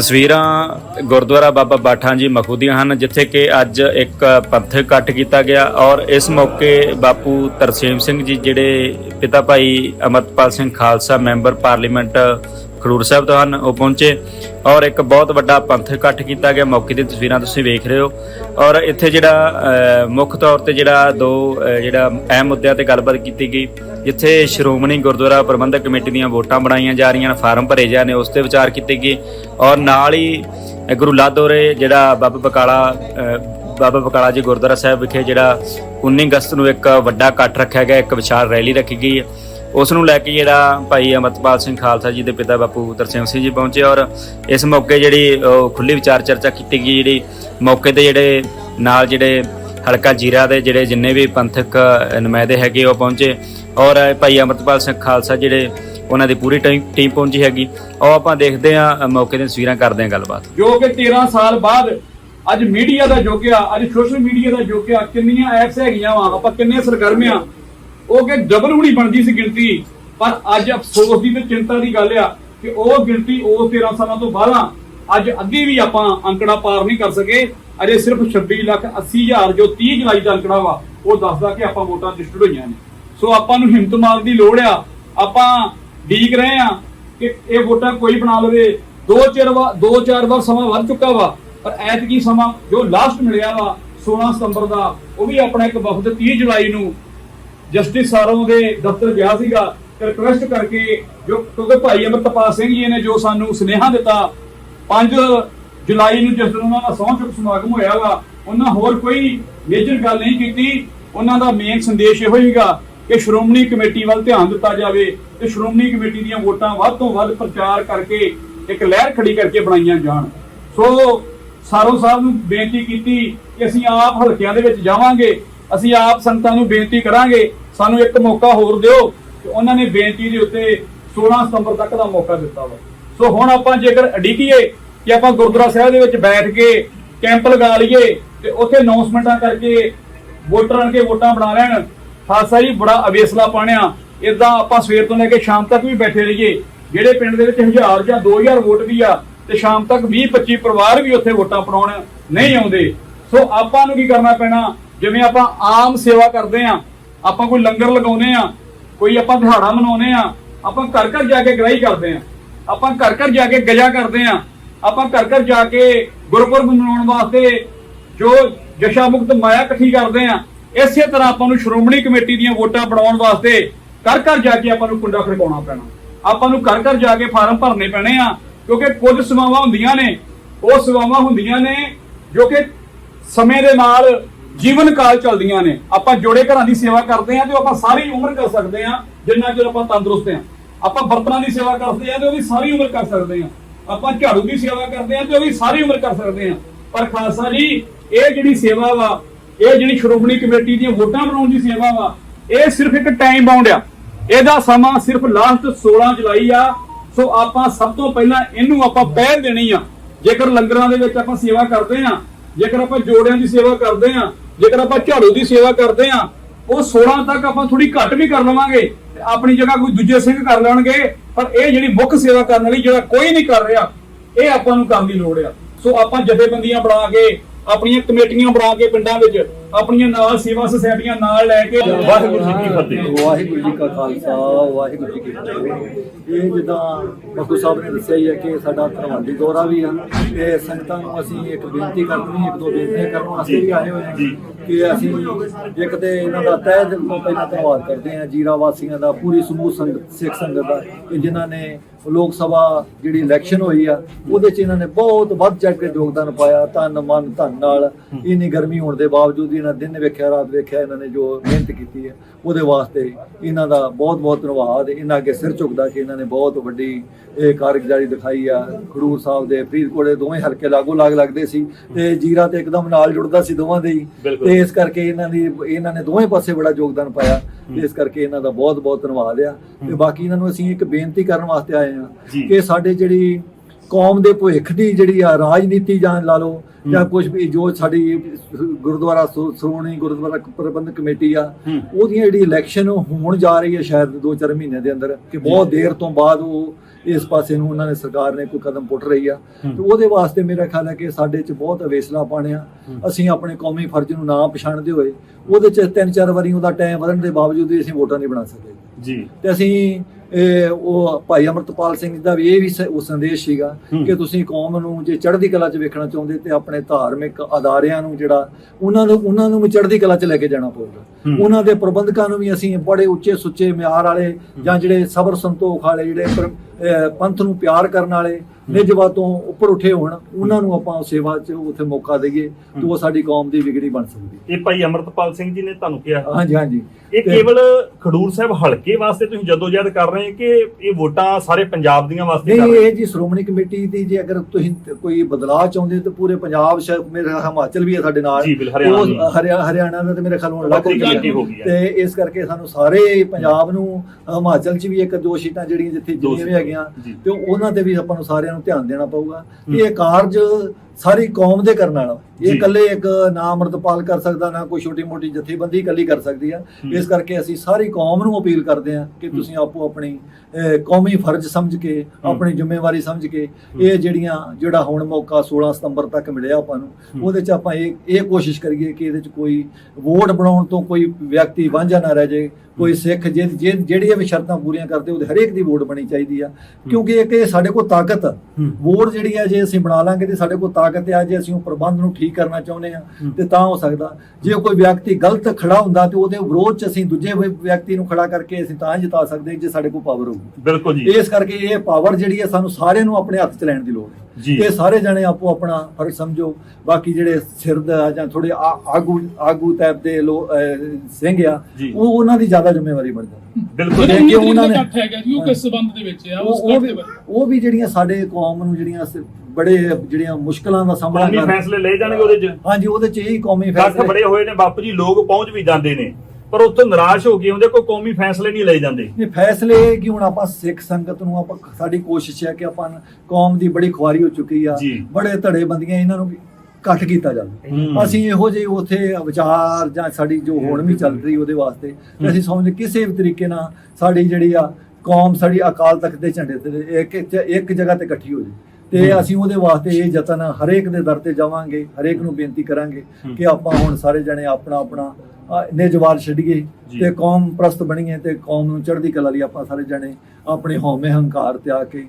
ਤਸਵੀਰਾਂ ਗੁਰਦੁਆਰਾ ਬਾਬਾ ਬਾਠਾਂ ਜੀ ਮਖੂ ਦੀਆਂ ਹਨ, ਜਿੱਥੇ ਕਿ ਅੱਜ ਇੱਕ ਪੰਥਕ ਇਕੱਠ ਕੀਤਾ ਗਿਆ ਔਰ ਇਸ ਮੌਕੇ ਬਾਪੂ ਤਰਸੇਮ ਸਿੰਘ ਜੀ, ਜਿਹੜੇ ਪਿਤਾ ਭਾਈ ਅਮਰਪਾਲ ਸਿੰਘ ਖਾਲਸਾ, ਮੈਂਬਰ ਪਾਰਲੀਮੈਂਟ ਖਡੂਰ ਸਾਹਿਬ ਤੋਂ ਹਨ, ਉਹ ਪਹੁੰਚੇ ਔਰ ਇੱਕ ਬਹੁਤ ਵੱਡਾ ਪੰਥਕ ਇਕੱਠ ਕੀਤਾ ਗਿਆ। ਮੌਕੇ ਦੀ ਤਸਵੀਰਾਂ ਤੁਸੀਂ ਵੇਖ ਰਹੇ ਹੋ ਔਰ ਇੱਥੇ ਜਿਹੜਾ ਮੁੱਖ ਤੌਰ ਤੇ ਜਿਹੜਾ ਦੋ ਜਿਹੜਾ ਅਹਿਮ ਮੁੱਦਿਆਂ ਤੇ ਗੱਲਬਾਤ ਕੀਤੀ ਗਈ ਜਿੱਥੇ ਸ਼੍ਰੋਮਣੀ ਗੁਰਦੁਆਰਾ ਪ੍ਰਬੰਧਕ ਕਮੇਟੀ ਦੀਆਂ ਵੋਟਾਂ ਬਣਾਈਆਂ ਜਾ ਰਹੀਆਂ ਨੇ ਫਾਰਮ ਭਰੇ ਜਾ ਨੇ ਉਸ ਤੇ ਵਿਚਾਰ ਕੀਤੀ ਗਈ ਔਰ ਨਾਲ ਹੀ ਅ, ਗੁਰੂ ਲਾਦੋਰੇ ਜਿਹੜਾ ਬਾਬਾ ਬਕਾਲਾ ਬਾਬਾ ਬਕਾਲਾ ਜੀ ਗੁਰਦੁਆਰਾ ਸਾਹਿਬ ਵਿਖੇ ਜਿਹੜਾ 19 ਅਗਸਤ ਨੂੰ ਇੱਕ ਵੱਡਾ ਇਕੱਠ ਰੱਖਿਆ ਗਿਆ ਇੱਕ ਵਿਸ਼ਾਲ ਰੈਲੀ ਰੱਖੀ ਗਈ ਹੈ। ਉਸ ਨੂੰ ਲੈ ਕੇ ਜਿਹੜਾ ਭਾਈ ਅਮਰਤਪਾਲ ਸਿੰਘ ਖਾਲਸਾ ਜੀ ਦੇ ਪਿਤਾ ਬਾਪੂ ਤਰਸੇਮ ਸਿੰਘ ਜੀ ਪਹੁੰਚੇ ਔਰ ਇਸ ਮੌਕੇ ਜਿਹੜੀ ਉਹ ਖੁੱਲੀ ਵਿਚਾਰ ਚਰਚਾ ਕੀਤੀ ਗਈ ਜਿਹੜੀ ਮੌਕੇ ਤੇ ਜਿਹੜੇ ਨਾਲ ਜਿਹੜੇ ਹਲਕਾ ਜੀਰਾ ਦੇ ਜਿਹੜੇ ਜਿੰਨੇ ਵੀ ਪੰਥਕ ਅ, ਨੁਮਾਇੰਦੇ ਹੈਗੇ ਉਹ ਪਹੁੰਚੇ। ਔਰ ਭਾਈ ਅਮਰਤਪਾਲ ਸਿੰਘ ਖਾਲਸਾ ਜਿਹੜੇ ਉਹਨਾਂ ਦੀ ਪੂਰੀ ਟੀਮ ਪਹੁੰਚੀ ਹੈਗੀ, ਉਹ ਆਪਾਂ ਦੇਖਦੇ ਹਾਂ ਮੌਕੇ ਦੀਆਂ ਤਸਵੀਰਾਂ ਕਰਦੇ ਹਾਂ ਗੱਲਬਾਤ। ਜੋ ਕਿ 13 ਸਾਲ ਬਾਅਦ ਅੱਜ ਮੀਡੀਆ ਦਾ ਯੁੱਗ ਅੱਜ ਸੋਸ਼ਲ ਮੀਡੀਆ ਦਾ ਯੁੱਗ ਕਿੰਨੀਆਂ ਐਪਸ ਹੈਗੀਆਂ ਵਾ, ਆਪਾਂ ਕਿੰਨੇ ਸਰਗਰਮ ਉਹ ਕਿ ਡਬਲ ਹੁਣੀ ਬਣਦੀ ਸੀ ਗਿਣਤੀ, ਪਰ ਅੱਜ ਅਫਸੋਸ ਦੀ ਤੇ ਚਿੰਤਾ ਦੀ ਗੱਲ ਆ ਕਿ ਉਹ ਗਿਣਤੀ ਉਹ 13 ਸਾਲਾਂ ਤੋਂ ਬਾਅਦਾਂ ਅੱਜ ਅੱਧੀ ਵੀ ਆਪਾਂ ਅੰਕੜਾ ਪਾਰ ਨਹੀਂ ਕਰ ਸਕੇ। ਅਜੇ ਸਿਰਫ 26 ਲੱਖ 80 ਹਜ਼ਾਰ ਜੋ 30 ਜੁਲਾਈ ਦਾ ਅੰਕੜਾ ਵਾ, ਉਹ ਦੱਸਦਾ ਕਿ ਆਪਾਂ ਵੋਟਾਂ ਰਜਿਸਟਰਡ ਹੋਈਆਂ ਨੇ। ਸੋ ਆਪਾਂ ਨੂੰ ਹਿੰਮਤ ਮਾਰਨ ਦੀ ਲੋੜ ਆ। ਆਪਾਂ ਡੀਕ ਰਹੇ ਆ ਕਿ ਇਹ ਵੋਟਾਂ ਕੋਈ ਬਣਾ ਲਵੇ। ਦੋ ਚਾਰ ਵਾਰ ਦੋ ਚਾਰ ਵਾਰ ਸਮਾਂ ਵੱਧ ਚੁੱਕਾ ਵਾ, ਪਰ ਐਤਕੀ ਸਮਾਂ ਜੋ ਲਾਸਟ ਮਿਲਿਆ ਵਾ 16 ਸਤੰਬਰ ਦਾ, ਉਹ ਵੀ ਆਪਣਾ ਇੱਕ ਵਫਦ 30 ਜੁਲਾਈ ਨੂੰ ਜਸਟਿਸ ਸਾਰੋਂ ਦੇ ਦਫ਼ਤਰ ਗਿਆ ਸੀਗਾ ਰਿਕਵੈਸਟ ਕਰਕੇ ਜੋ ਕਿਉਂਕਿ ਭਾਈ ਅਮਰਤਪਾਲ ਸਿੰਘ ਜੀ ਨੇ ਜੋ ਸਾਨੂੰ ਸੁਨੇਹਾ ਦਿੱਤਾ 5 ਜੁਲਾਈ ਨੂੰ ਜਿਸ ਦਿਨ ਉਹਨਾਂ ਦਾ ਸਹੁੰ ਚੁੱਕ ਸਮਾਗਮ ਹੋਇਆ ਵਾ, ਉਹਨਾਂ ਹੋਰ ਕੋਈ ਮੇਜਰ ਗੱਲ ਨਹੀਂ ਕੀਤੀ। ਉਹਨਾਂ ਦਾ ਮੇਨ ਸੰਦੇਸ਼ ਇਹੋ ਹੀਗਾ ਕਿ ਸ਼੍ਰੋਮਣੀ ਕਮੇਟੀ ਵੱਲ ਧਿਆਨ ਦਿੱਤਾ ਜਾਵੇ ਤੇ ਸ਼੍ਰੋਮਣੀ ਕਮੇਟੀ ਦੀਆਂ ਵੋਟਾਂ ਵੱਧ ਤੋਂ ਵੱਧ ਪ੍ਰਚਾਰ ਕਰਕੇ ਇੱਕ ਲਹਿਰ ਖੜੀ ਕਰਕੇ ਬਣਾਈਆਂ ਜਾਣ। ਸੋ ਸਾਰੋ ਸਾਹਿਬ ਨੂੰ ਬੇਨਤੀ ਕੀਤੀ ਕਿ ਅਸੀਂ ਆਪ ਹਲਕਿਆਂ ਦੇ ਵਿੱਚ ਜਾਵਾਂਗੇ, ਅਸੀਂ ਆਪ ਸੰਗਤਾਂ ਨੂੰ ਬੇਨਤੀ ਕਰਾਂਗੇ, ਸਾਨੂੰ ਇੱਕ ਮੌਕਾ ਹੋਰ ਦਿਓ ਕਿ ਉਹਨਾਂ ਨੇ ਬੇਨਤੀ ਦੇ ਉੱਤੇ 16 ਸਤੰਬਰ ਤੱਕ ਦਾ ਮੌਕਾ ਦਿੱਤਾ ਵਾ। ਸੋ ਹੁਣ ਆਪਾਂ ਜੇਕਰ ਅਡੀਕੀਏ ਕਿ ਆਪਾਂ ਗੁਰਦੁਆਰਾ ਸਾਹਿਬ ਦੇ ਵਿੱਚ ਬੈਠ ਕੇ ਕੈਂਪ ਲਗਾ ਲਈਏ ਤੇ ਉੱਥੇ ਅਨਾਉਂਸਮੈਂਟਾਂ ਕਰਕੇ ਵੋਟਰਾਂ ਕੇ ਵੋਟਾਂ ਬਣਾ ਲੈਣ ਖਾਸਾ ਜੀ, ਬੜਾ ਅਵੇਸਲਾ ਪਾਣਿਆ। ਇਦਾਂ ਆਪਾਂ ਸਵੇਰ ਤੋਂ ਲੈ ਕੇ ਸ਼ਾਮ ਤੱਕ ਵੀ ਬੈਠੇ ਰਹੀਏ। ਜਿਹੜੇ ਪਿੰਡ ਦੇ ਵਿੱਚ 1000 ਜਾਂ 2000 ਵੋਟ ਵੀ ਆ, ਤੇ ਸ਼ਾਮ ਤੱਕ 20 25 ਪਰਿਵਾਰ ਵੀ ਉੱਥੇ ਵੋਟਾਂ ਪਾਉਣ ਨਹੀਂ ਆਉਂਦੇ। ਸੋ ਆਪਾਂ ਨੂੰ ਕੀ ਕਰਨਾ ਪੈਣਾ? ਜਿਵੇਂ ਆਪਾਂ ਆਮ ਸੇਵਾ ਕਰਦੇ ਆ, ਆਪਾਂ ਕੋਈ ਲੰਗਰ ਲਗਾਉਂਦੇ ਆ, ਕੋਈ ਆਪਾਂ ਦਿਹਾੜਾ ਮਨਾਉਂਦੇ ਆ, ਆਪਾਂ ਘਰ ਘਰ ਜਾ ਕੇ ਗ੍ਰਾਈ ਕਰਦੇ ਆ, ਆਪਾਂ ਘਰ ਘਰ ਜਾ ਕੇ ਗਜਾ ਕਰਦੇ ਆ, ਆਪਾਂ ਘਰ ਘਰ ਜਾ ਕੇ ਗੁਰਪੁਰਬ ਮਨਾਉਣ ਵਾਸਤੇ ਜੋ ਜਸ਼ਾ ਮੁਕਤ ਮਾਇਆ ਇਕੱਠੀ ਕਰਦੇ ਆ ਇਸੇ ਤਰ੍ਹਾਂ ਆਪਾਂ ਨੂੰ ਸ਼੍ਰੋਮਣੀ ਕਮੇਟੀ ਦੀਆਂ ਵੋਟਾਂ ਬਣਾਉਣ ਵਾਸਤੇ ਘਰ ਘਰ ਜਾ ਕੇ ਆਪਾਂ ਨੂੰ ਕੁੰਡਾ ਖੜਕਾਉਣਾ ਪੈਣਾ। ਆਪਾਂ ਨੂੰ ਘਰ ਘਰ ਜਾ ਕੇ ਫਾਰਮ ਭਰਨੇ ਪੈਣੇ ਆ, ਕਿਉਂਕਿ ਕੁਝ ਸੇਵਾਵਾਂ ਹੁੰਦੀਆਂ ਨੇ, ਉਹ ਸੇਵਾਵਾਂ ਹੁੰਦੀਆਂ ਨੇ ਜੋ ਕਿ ਸਮੇਂ ਦੇ ਨਾਲ ਜੀਵਨ ਕਾਲ ਚੱਲਦੀਆਂ ਨੇ। ਆਪਾਂ ਜੋੜੇ ਘਰਾਂ ਦੀ ਸੇਵਾ ਕਰਦੇ ਆ ਤੇ ਉਹ ਆਪਾਂ ਸਾਰੀ ਉਮਰ ਕਰ ਸਕਦੇ ਆ, ਜਿੰਨਾ ਚਿਰ ਆਪਾਂ ਤੰਦਰੁਸਤ ਆ। ਆਪਾਂ ਬਰਤਨਾਂ ਦੀ ਸੇਵਾ ਕਰਦੇ ਆ ਤੇ ਉਹ ਵੀ ਸਾਰੀ ਉਮਰ ਕਰ ਸਕਦੇ ਆ। ਆਪਾਂ ਝਾੜੂ ਦੀ ਸੇਵਾ ਕਰਦੇ ਆ ਤੇ ਉਹ ਵੀ ਸਾਰੀ ਉਮਰ ਕਰ ਸਕਦੇ ਆ। ਪਰ ਖਾਲਸਾ ਜੀ, ਇਹ ਜਿਹੜੀ ਸੇਵਾ ਵਾ ਇਹ ਜਿਹੜੀ ਸ਼੍ਰੋਮਣੀ ਕਮੇਟੀ ਦੀਆਂ ਵੋਟਾਂ ਬਣਾਉਣ ਦੀ ਸੇਵਾ ਵਾ, ਇਹ ਸਿਰਫ ਇੱਕ ਟਾਈਮ ਬਾਉਂਡ ਆ। ਇਹਦਾ ਸਮਾਂ ਸਿਰਫ ਲਾਸਟ 16 ਜੁਲਾਈ ਆ। ਸੋ ਆਪਾਂ ਸਭ ਤੋਂ ਪਹਿਲਾਂ ਇਹਨੂੰ ਆਪਾਂ ਪਹਿਲ ਦੇਣੀ ਆ। ਜੇਕਰ ਲੰਗਰਾਂ ਦੇ ਵਿੱਚ ਆਪਾਂ ਸੇਵਾ ਕਰਦੇ ਆ, ਜੇਕਰ ਆਪਾਂ ਜੋੜਿਆਂ ਦੀ ਸੇਵਾ ਕਰਦੇ ਆ, ਜੇਕਰ ਆਪਾਂ ਝਾੜੂ ਦੀ ਸੇਵਾ ਕਰਦੇ ਆ, ਉਹ 16 ਤੱਕ ਆਪਾਂ ਥੋੜੀ ਘੱਟ ਵੀ ਕਰ ਲਵਾਂਗੇ ਆਪਣੀ ਜਗ੍ਹਾ ਕੋਈ ਦੂਜੇ ਸਿੰਘ ਕਰ ਲੈਣਗੇ, ਪਰ ਇਹ ਜਿਹੜੀ ਮੁੱਖ ਸੇਵਾ ਕਰਨ ਵਾਲੀ ਜਿਹੜਾ ਕੋਈ ਨਹੀਂ ਕਰ ਰਿਹਾ, ਇਹ ਆਪਾਂ ਨੂੰ ਕਰਨ ਦੀ ਲੋੜ ਆ। ਸੋ ਆਪਾਂ ਜਥੇਬੰਦੀਆਂ ਬਣਾ ਕੇ ਆਪਣੀਆਂ ਕਮੇਟੀਆਂ ਬਣਾ ਕੇ ਪਿੰਡਾਂ ਵਿੱਚ ਆਪਣੀਆਂ ਨਾਲ ਸੇਵਾ ਸੁਸਾਇਟੀਆਂ ਨਾਲ ਲੈ ਕੇ ਵਾਹਿਗੁਰੂ ਜੀ ਕੀ ਫਤਿਹ। ਵਾਹਿਗੁਰੂ ਜੀ ਕਾ ਖਾਲਸਾ ਵਾਹਿਗੁਰੂ ਜੀ ਕੀ ਫਤਿਹ। ਇਹ ਜਿੱਦਾਂ ਬਾਪੂ ਸਾਹਿਬ ਨੇ ਦੱਸਿਆ ਹੀ ਹੈ ਕਿ ਸਾਡਾ ਧਰਮਾਂਡੀ ਦੌਰਾ ਵੀ ਆ ਤੇ ਸੰਗਤਾਂ ਨੂੰ ਅਸੀਂ ਇੱਕ ਬੇਨਤੀ ਕਰਨੀ ਇੱਕ ਦੋ ਬੇਨਤੀਆਂ ਕਰਨ ਵਾਸਤੇ ਵੀ ਆਏ ਹੋਏ ਹਾਂ ਕਿ ਅਸੀਂ ਇੱਕ ਤੇ ਇਹਨਾਂ ਦਾ ਤਹਿ ਦਿਲ ਤੋਂ ਪਹਿਲਾਂ ਧੰਨਵਾਦ ਕਰਦੇ ਹਾਂ ਜੀਰਾ ਵਾਸੀਆਂ ਦਾ ਪੂਰੀ ਸਮੂਹ ਸੰਗਤ ਸਿੱਖ ਸੰਗਤ ਦਾ ਕਿ ਜਿਨ੍ਹਾਂ ਨੇ ਲੋਕ ਸਭਾ ਜਿਹੜੀ ਇਲੈਕਸ਼ਨ ਹੋਈ ਆ ਉਹਦੇ ਚ ਇਹਨਾਂ ਨੇ ਬਹੁਤ ਵੱਧ ਚੜ੍ਹ ਕੇ ਯੋਗਦਾਨ ਪਾਇਆ ਤਨ ਮਨ ਧਨ ਨਾਲ। ਇੰਨੀ ਗਰਮੀ ਹੋਣ ਦੇ ਬਾਵਜੂਦ ਇਹਨਾਂ ਦਿਨ ਵੇਖਿਆ ਰਾਤ ਵੇਖਿਆ ਇਹਨਾਂ ਨੇ ਜੋ ਮਿਹਨਤ ਕੀਤੀ ਹੈ ਉਹਦੇ ਵਾਸਤੇ ਇਹਨਾਂ ਦਾ ਬਹੁਤ ਬਹੁਤ ਧੰਨਵਾਦ। ਇਹਨਾਂ ਅੱਗੇ ਸਿਰ ਝੁਕਦਾ ਕਿ ਇਹਨਾਂ ਨੇ ਬਹੁਤ ਵੱਡੀ ਇਹ ਕਾਰਗੁਜ਼ਾਰੀ ਦਿਖਾਈ ਆ। ਖਡੂਰ ਸਾਹਿਬ ਦੇ ਫਰੀਦਕੋਟ ਦੇ ਦੋਵੇਂ ਹਲਕੇ ਲਾਗੂ ਲਾਗ ਲੱਗਦੇ ਸੀ ਤੇ ਜੀਰਾ ਤੇ ਇੱਕਦਮ ਨਾਲ ਜੁੜਦਾ ਸੀ ਦੋਵਾਂ ਦੇ ਹੀ। ਤੇ ਇਸ ਕਰਕੇ ਇਹਨਾਂ ਦੀ ਇਹਨਾਂ ਨੇ ਦੋਵੇਂ ਪਾਸੇ ਬੜਾ ਯੋਗਦਾਨ ਪਾਇਆ। ਇਸ ਕਰਕੇ ਇਹਨਾਂ ਦਾ ਬਹੁਤ ਬਹੁਤ ਧੰਨਵਾਦ ਆ। ਤੇ ਬਾਕੀ ਇਹਨਾਂ ਨੂੰ ਅਸੀਂ ਇੱਕ ਬੇਨਤੀ ਕਰਨ ਵਾਸਤੇ ਆਏ ਆ ਕਿ ਸਾਡੇ ਜਿਹੜੀ ਕੌਮ ਦੇ ਭਵਿੱਖ ਦੀ ਜਿਹੜੀ ਆ ਰਾਜਨੀਤੀ ਜਾਂ ਲਾ ਲਓ ਜਾਂ ਕੁਝ ਵੀ ਜੋ ਸਾਡੀ ਗੁਰਦੁਆਰਾ ਸ਼੍ਰੋ- ਸ਼੍ਰੋਮਣੀ ਗੁਰਦੁਆਰਾ ਪ੍ਰਬੰਧਕ ਕਮੇਟੀ ਆ ਉਹਦੀਆਂ ਜਿਹੜੀ ਇਲੈਕਸ਼ਨ ਹੋਣ ਜਾ ਰਹੀ ਹੈ ਸ਼ਾਇਦ 2-4 ਮਹੀਨਿਆਂ ਦੇ ਅੰਦਰ ਕਿ ਬਹੁਤ ਦੇਰ ਤੋਂ ਬਾਅਦ ਉਹ ਇਸ ਪਾਸੇ ਨੂੰ ਉਹਨਾਂ ਨੇ ਸਰਕਾਰ ਨੇ ਕੋਈ ਕਦਮ ਪੁੱਟ ਰਹੀ ਆ। ਤੇ ਉਹਦੇ ਵਾਸਤੇ ਮੇਰਾ ਖਿਆਲ ਹੈ ਕਿ ਸਾਡੇ 'ਚ ਬਹੁਤ ਅਵੇਸਲਾ ਪਾਣਿਆ ਅਸੀਂ ਆਪਣੇ ਕੌਮੀ ਫਰਜ਼ ਨੂੰ ਨਾ ਪਛਾਣਦੇ ਹੋਏ ਉਹਦੇ 'ਚ ਤਿੰਨ ਚਾਰ ਵਾਰੀ ਉਹਦਾ ਟਾਈਮ ਵਧਣ ਦੇ ਬਾਵਜੂਦ ਵੀ ਅਸੀਂ ਵੋਟਾਂ ਨਹੀਂ ਬਣਾ ਸਕੇ ਜੀ। ਤੇ ਅਸੀਂ ਉਹ ਭਾਈ ਅਮਰਤਪਾਲ ਸਿੰਘ ਜੀ ਦਾ ਵੀ ਇਹ ਵੀ ਉਹ ਸੰਦੇਸ਼ ਸੀਗਾ। ਕਿ ਤੁਸੀਂ ਕੌਮ ਨੂੰ ਜੇ ਚੜ੍ਹਦੀ ਕਲਾ 'ਚ ਵੇਖਣਾ ਚਾਹੁੰਦੇ ਤੇ ਆਪਣੇ ਧਾਰਮਿਕ ਅਦਾਰਿਆਂ ਨੂੰ ਜਿਹੜਾ ਉਹਨਾਂ ਨੂੰ ਉਹਨਾਂ ਨੂੰ ਵੀ ਚੜ੍ਹਦੀ ਕਲਾ 'ਚ ਲੈ ਕੇ ਜਾਣਾ ਪਊਗਾ। ਉਹਨਾਂ ਦੇ ਪ੍ਰਬੰਧਕਾਂ ਨੂੰ ਵੀ ਅਸੀਂ ਬੜੇ ਉੱਚੇ ਸੁੱਚੇ ਮਿਆਰ ਵਾਲੇ ਜਾਂ ਜਿਹੜੇ ਸਬਰ ਸੰਤੋਖ ਵਾਲੇ ਜਿਹੜੇ ਪੰਥ ਨੂੰ ਪਿਆਰ ਕਰਨ ਵਾਲੇ ਨਿਜਵਾ ਤੋਂ ਉੱਪਰ ਉੱਠੇ ਹੋਣ ਉਹਨਾਂ ਨੂੰ ਆਪਾਂ ਸੇਵਾ 'ਚ ਉੱਥੇ ਮੌਕਾ ਦਈਏ ਤੇ ਉਹ ਸਾਡੀ ਕੌਮ ਦੀ ਵਿਗੜੀ ਬਣ ਸਕਦੀ। ਇਹ ਭਾਈ ਅਮਰਤਪਾਲ ਸਿੰਘ ਜੀ ਨੇ ਤੁਹਾਨੂੰ ਕਿਹਾ। ਹਾਂਜੀ ਹਾਂਜੀ। ਇਹ ਕੇਵਲ ਖਡੂਰ ਸਾਹਿਬ ਹਲਕੇ ਵਾਸਤੇ ਤੁਸੀਂ ਜਦੋਜਹਿਦ ਕਰ ਰਹੇ ਹੋ ਕਿ ਇਹ ਵੋਟਾਂ ਸਾਰੇ ਪੰਜਾਬ ਦੀਆਂ ਵਾਸਤੇ ਕਰ ਨਹੀਂ ਰਹੇ ਇਹ ਜੀ ਸ਼੍ਰੋਮਣੀ ਕਮੇਟੀ ਦੀ ਜੇ ਅਗਰ ਤੁਸੀਂ ਕੋਈ ਬਦਲਾਅ ਚਾਹੁੰਦੇ ਹੋ ਤਾਂ ਪੂਰੇ ਪੰਜਾਬ ਸ਼ਾਇਦ ਮੇਰਾ ਹਿਮਾਚਲ ਵੀ ਹੈ ਸਾਡੇ ਨਾਲ। ਜੀ, ਬਿਲ- ਹਰਿਆਣਾ ਉਹ ਹਰਿਆਣਾ ਦਾ ਤੇ ਮੇਰੇ ਖਿਆਲ ਹੁਣ ਅਲੱਗ ਵੱਖਰੀ ਹੋ ਗਈ। ਤੇ ਇਸ ਕਰਕੇ ਸਾਨੂੰ ਸਾਰੇ ਪੰਜਾਬ ਨੂੰ ਹਿਮਾਚਲ 'ਚ ਵੀ ਇੱਕ ਦੋ ਸੀਟਾਂ ਜਿਹੜੀਆਂ ਜਿੱਥੇ ਜਿੰਨੀਆਂ ਵੀ ਹੈਗੀਆਂ। ਤੇ ਉਹਨਾਂ ਤੇ ਵੀ ਆਪਾਂ ਨੂੰ ਸਾਰਿਆਂ ਨੂੰ ਧਿਆਨ ਦੇਣਾ ਪਊਗਾ ਕਿ ਇਹ ਕਾਰਜ ਸਾਰੀ ਕੌਮ ਦੇ ਕਰਨ ਵਾਲਾ। ਇਹ ਇਕੱਲੇ ਇੱਕ ਨਾ ਅਮਰਤਪਾਲ ਕਰ ਸਕਦਾ ਨਾ ਕੋਈ ਛੋਟੀ ਮੋਟੀ ਜਥੇਬੰਦੀ ਇਕੱਲੀ ਕਰ ਸਕਦੀ ਆ। ਇਸ ਕਰਕੇ ਅਸੀਂ ਸਾਰੀ ਕੌਮ ਨੂੰ ਅਪੀਲ ਕਰਦੇ ਹਾਂ ਕਿ ਤੁਸੀਂ ਆਪੋ ਆਪਣੀ ਕੌਮੀ ਫਰਜ਼ ਸਮਝ ਕੇ ਆਪਣੀ ਜ਼ਿੰਮੇਵਾਰੀ ਸਮਝ ਕੇ ਇਹ ਜਿਹੜੀਆਂ ਜਿਹੜਾ ਹੁਣ ਮੌਕਾ 16 ਸਤੰਬਰ ਤੱਕ ਮਿਲਿਆ ਆਪਾਂ ਨੂੰ ਉਹਦੇ 'ਚ ਆਪਾਂ ਇਹ ਇਹ ਕੋਸ਼ਿਸ਼ ਕਰੀਏ ਕਿ ਇਹਦੇ 'ਚ ਕੋਈ ਵੋਟ ਬਣਾਉਣ ਤੋਂ ਕੋਈ ਵਿਅਕਤੀ ਵਾਂਝਾ ਨਾ ਰਹਿ ਜਾਏ ਕੋਈ ਸਿੱਖ ਜੇ ਜਿਹੜੀਆਂ ਵੀ ਸ਼ਰਤਾਂ ਪੂਰੀਆਂ ਕਰਦੇ ਉਹਦੇ ਹਰੇਕ ਦੀ ਵੋਟ ਬਣੀ ਚਾਹੀਦੀ ਆ। ਕਿਉਂਕਿ ਇੱਕ ਇਹ ਸਾਡੇ ਕੋਲ ਤਾਕਤ ਆ। ਵੋਟ ਜਿਹੜੀ ਆ ਜੇ ਅਸੀਂ ਬਣਾ ਲਾਂਗੇ ਤੇ ਸਾਡੇ ਕੋਲ ਤਾਕਤ ਆ ਜੇ ਅਸੀਂ ਉਹ ਪ੍ਰਬੰਧ ਨੂੰ ਠੀਕ ਕਰਨਾ ਚਾਹੁੰਦੇ ਆ ਤੇ ਤਾਂ ਹੋ ਸਕਦਾ। ਜੇ ਕੋਈ ਵਿਅਕਤੀ ਗਲਤ ਖੜਾ ਹੁੰਦਾ ਤੇ ਉਹਦੇ ਵਿਰੋਧ ਚ ਅਸੀਂ ਦੂਜੇ ਵਿਅਕਤੀ ਨੂੰ ਖੜਾ ਕਰਕੇ ਅਸੀਂ ਤਾਂ ਜਿਤਾ ਸਕਦੇ ਜੇ ਸਾਡੇ ਕੋਲ ਪਾਵਰ ਹੋਊਗੀ ਬਿਲਕੁਲ ਜੀ। ਇਸ ਕਰਕੇ ਇਹ ਪਾਵਰ ਜਿਹੜੀ ਹੈ ਸਾਨੂੰ ਸਾਰਿਆਂ ਨੂੰ ਆਪਣੇ ਹੱਥ ਚ ਲੈਣ ਦੀ ਲੋੜ ਹੈ। ਜੀ। ਇਹ ਸਾਰੇ ਜਣੇ ਆਪੋ ਆਪਣਾ ਫਰਜ਼ ਸਮਝੋ। ਬਾਕੀ ਜਿਹੜੇ ਸਿਰ ਦਾ ਜਾਂ ਥੋੜੇ ਆਗੂ ਆਗੂ ਟਾਈਪ ਦੇ ਲੋ ਸਿੰਘ ਆ। ਉਹ ਉਹਨਾਂ ਦੀ ਜ਼ਿਆਦਾ ਜ਼ਿੰਮੇਵਾਰੀ ਬਣ ਜਾਂਦੀ ਬਿਲਕੁਲ। ਕਿ ਉਹਨਾਂ ਨੇ- ਇਕੱਠ ਹੈਗਾ ਜੀ ਉਹ ਕਿਸ ਸਬੰਧ ਦੇ ਵਿੱਚ ਆ? ਉਸ ਉਹ ਵੀ ਦੇ ਬਾਰੇ ਉਹ ਵੀ ਜਿਹੜੀਆਂ ਸਾਡੇ ਕੌਮ ਨੂੰ ਜਿਹੜੀਆਂ ਬੜੇ ਜਿਹੜੀਆਂ ਮੁਸ਼ਕਲਾਂ ਦਾ ਸਾਹਮਣਾ ਕੌਮੀ ਕਰ ਫੈਸਲੇ ਲਏ ਜਾਣਗੇ ਉਹਦੇ 'ਚ। ਹਾਂਜੀ ਉਹਦੇ ਚ ਇਹੀ ਕੌਮੀ ਕੱਖ ਫੈਸਲੇ। ਬੜੇ ਹੋਏ ਨੇ ਬਾਪੂ ਜੀ ਲੋਕ ਪਹੁੰਚ ਵੀ ਜਾਂਦੇ ਨੇ ਪਰ ਉੱਥੋਂ ਨਿਰਾਸ਼ ਹੋ ਕੇ ਆਉਂਦੇ ਕੋਈ ਕੌਮੀ ਫੈਸਲੇ ਨਹੀਂ ਲਏ ਜਾਂਦੇ। ਇਹ ਫੈਸਲੇ ਕਿ ਹੁਣ ਆਪਾਂ ਸਿੱਖ ਸੰਗਤ ਨੂੰ ਆਪਾਂ ਸਾਡੀ ਕੋਸ਼ਿਸ਼ ਹੈ ਕਿ ਆਪਾਂ ਕੌਮ ਦੀ ਬੜੀ ਖੁਆਰੀ ਹੋ ਚੁੱਕੀ ਆ ਜੀ। ਬੜੇ ਧੜੇ ਬੰਦੀਆਂ ਇਹਨਾਂ ਨੂੰ ਵੀ ਘੱਟ ਕੀਤਾ ਜਾਵੇ। ਹੂੰ। ਅਸੀਂ ਇਹੋ ਜਿਹੇ ਉਥੇ ਵਿਚਾਰ ਜਾਂ ਸਾਡੀ ਜੋ ਹੁਣ ਵੀ ਚੱਲ ਰਹੀ ਉਹਦੇ ਵਾਸਤੇ ਤੇ ਅਸੀਂ ਸਮਝਦੇ ਕਿਸੇ ਵੀ ਤਰੀਕੇ ਨਾਲ ਸਾਡੀ ਜਿਹੜੀ ਆ ਕੌਮ ਸਾਡੀ ਅਕਾਲ ਤਖਤ ਦੇ ਝੰਡੇ ਤੇ ਇੱਕ ਇੱਕ- ਇੱਕ ਜਗ੍ਹਾ ਤੇ ਇਕੱਠੀ ਹੋ ਜੇ ਤੇ ਅਸੀਂ ਉਹਦੇ ਵਾਸਤੇ ਇਹ ਯਤਨ ਹਰੇਕ ਦੇ ਦਰ ਤੇ ਜਾਵਾਂਗੇ ਹਰੇਕ ਨੂੰ ਬੇਨਤੀ ਕਰਾਂਗੇ ਕਿ ਆਪਾਂ ਹੁਣ ਸਾਰੇ ਜਣੇ ਆਪਣਾ ਆਪਣਾ ਅ, ਨਿਜਵਾਰ ਛੱਡੀਏ। ਤੇ ਕੌਮ ਪ੍ਰਸਤ ਬਣੀਏ ਤੇ ਕੌਮ ਨੂੰ ਚੜ੍ਹਦੀ ਕਲਾ ਲਈ ਆਪਾਂ ਸਾਰੇ ਜਣੇ ਆਪਣੇ ਹਉਮੈ ਹੰਕਾਰ ਤਿਆਗ ਕੇ